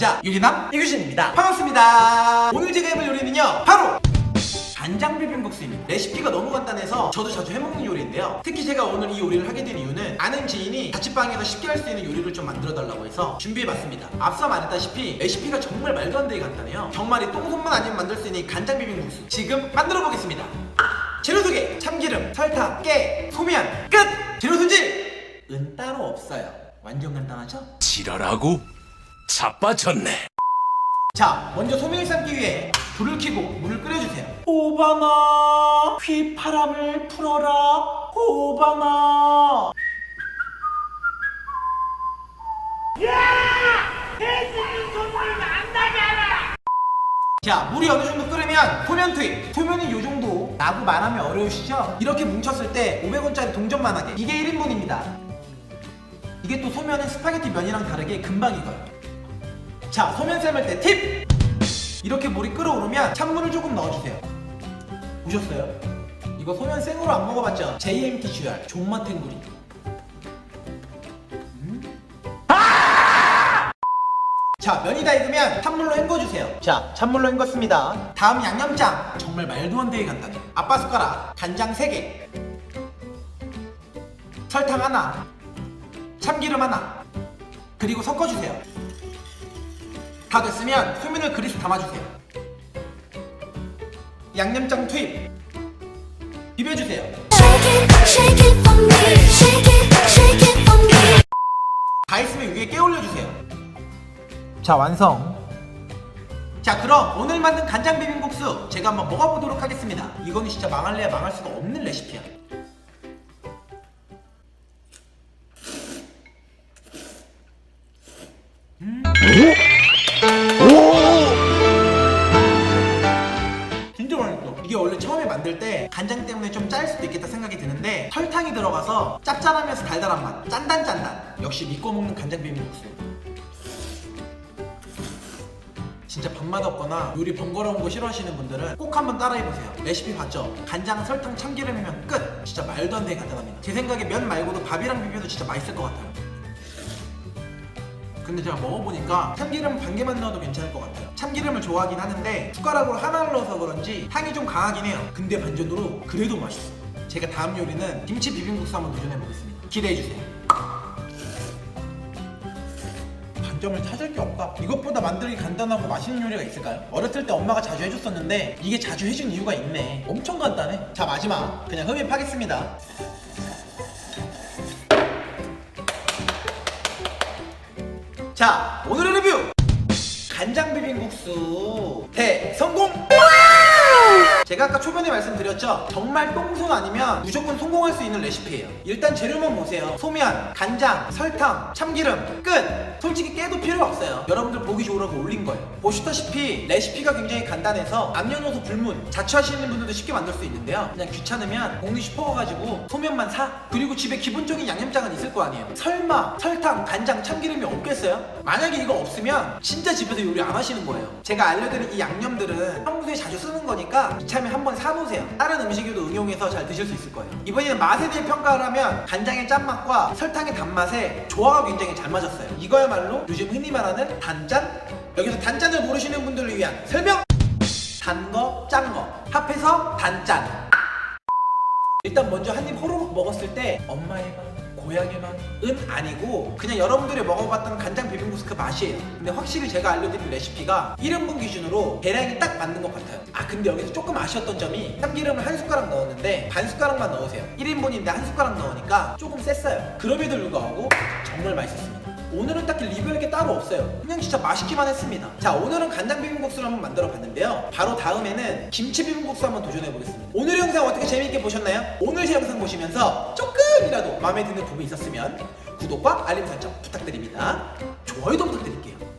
남자 유기남 이규진입니다. 반갑습니다. 오늘 제가 해볼 요리는요 바로 간장 비빔국수입니다. 레시피가 너무 간단해서 저도 자주 해먹는 요리인데요. 특히 제가 오늘 이 요리를 하게 된 이유는 아는 지인이 자취방에서 쉽게 할 수 있는 요리를 좀 만들어 달라고 해서 준비해봤습니다. 앞서 말했다시피 레시피가 정말 말도 안 되게 간단해요. 정말 이 똥손만 아니면 만들 수 있는 이 간장 비빔국수. 지금 만들어 보겠습니다. 재료 소개 참기름 설탕 깨 소면 끝! 재료 손질! 은 따로 없어요. 완전 간단하죠? 지랄하고 자빠졌네. 자, 먼저 소면을 삶기 위해 불을 켜고 물을 끓여주세요. 오바나, 휘파람을 풀어라. 오바나. 자, 물이 어느 정도 끓으면 소면 투입. 소면이 요 정도 라고 말하면 어려우시죠? 이렇게 뭉쳤을 때 500원짜리 동전만 하게. 이게 1인분입니다. 이게 또 소면은 스파게티 면이랑 다르게 금방 익어요. 자, 소면 삶을 때 팁! 이렇게 물이 끓어오르면 찬물을 조금 넣어주세요. 보셨어요? 이거 소면 생으로 안 먹어봤죠? JMTGR 존맛 탱구리. 음? 자, 면이 다 익으면 찬물로 헹궈주세요. 자, 찬물로 헹궜습니다. 다음 양념장. 정말 말도 안 되게 간단해. 아빠 숟가락, 간장 3개, 설탕 하나, 참기름 하나, 그리고 섞어주세요. 다 됐으면 소면을 그릇에 담아주세요. 양념장 투입. 비벼주세요. 다 했으면 위에 깨 올려주세요. 자 완성. 자 그럼 오늘 만든 간장 비빔국수 제가 한번 먹어보도록 하겠습니다. 이거는 진짜 망할래야 망할 수가 없는 레시피야. 때 간장 때문에 좀 짤 수도 있겠다 생각이 드는데 설탕이 들어가서 짭짤하면서 달달한 맛, 짠단짠단. 역시 믿고 먹는 간장 비빔국수. 진짜 밥맛 없거나 요리 번거로운 거 싫어하시는 분들은 꼭 한번 따라해보세요. 레시피 봤죠? 간장, 설탕, 참기름이면 끝! 진짜 말도 안 되게 간단합니다. 제 생각에 면 말고도 밥이랑 비벼도 진짜 맛있을 것 같아요. 근데 제가 먹어보니까 참기름 반 개만 넣어도 괜찮을 것 같아요. 참기름을 좋아하긴 하는데 숟가락으로 하나를 넣어서 그런지 향이 좀 강하긴 해요. 근데 반전으로 그래도 맛있어. 제가 다음 요리는 김치 비빔국수 한번 도전해 보겠습니다. 기대해주세요. 단점을 찾을 게 없다. 이것보다 만들기 간단하고 맛있는 요리가 있을까요? 어렸을 때 엄마가 자주 해줬었는데 이게 자주 해준 이유가 있네. 엄청 간단해. 자 마지막 그냥 흡입하겠습니다. 자 오늘의 리뷰 간장 비빔국수. 대성공 제가 아까 초반에 말씀드렸죠? 정말 똥손 아니면 무조건 성공할 수 있는 레시피예요. 일단 재료만 보세요. 소면, 간장, 설탕, 참기름. 끝! 솔직히 깨도 필요 없어요. 여러분들 보기 좋으라고 올린 거예요. 보시다시피 레시피가 굉장히 간단해서 남녀노소 불문 자취하시는 분들도 쉽게 만들 수 있는데요. 그냥 귀찮으면 공리 슈퍼 가가지고 소면만 사. 그리고 집에 기본적인 양념장은 있을 거 아니에요. 설마 설탕, 간장, 참기름이 없겠어요? 만약에 이거 없으면 진짜 집에서 요리 안 하시는 거예요. 제가 알려드린 이 양념들은 평소에 자주 쓰는 거니까 이참에 한번 사놓으세요. 다른 음식에도 응용해서 잘 드실 수 있을 거예요. 이번에는 맛에 대해 평가를 하면 간장의 짠맛과 설탕의 단맛에 조화가 굉장히 잘 맞았어요. 이거야말로 요즘 흔히 말하는 단짠? 여기서 단짠을 모르시는 분들을 위한 설명! 단 거, 짠 거. 합해서 단짠. 일단 먼저 한 입 호로록 먹었을 때 엄마의 맛, 맛은 아니고 그냥 여러분들이 먹어봤던 간장 비빔국수 그 맛이에요. 근데 확실히 제가 알려드린 레시피가 1인분 기준으로 계량이 딱 맞는 것 같아요. 아 근데 여기서 조금 아쉬웠던 점이 참기름을 한 숟가락 넣었는데 반 숟가락만 넣으세요. 1인분인데 한 숟가락 넣으니까 조금 셌어요. 그럼에도 불구하고 정말 맛있었습니다. 오늘은 딱히 리뷰할 게 따로 없어요. 그냥 진짜 맛있기만 했습니다. 자, 오늘은 간장 비빔국수를 한번 만들어 봤는데요. 바로 다음에는 김치 비빔국수 한번 도전해 보겠습니다. 오늘 영상 어떻게 재밌게 보셨나요? 오늘 제 영상 보시면서 조금이라도 마음에 드는 부분이 있었으면 구독과 알림 설정 부탁드립니다. 좋아요도 부탁드릴게요.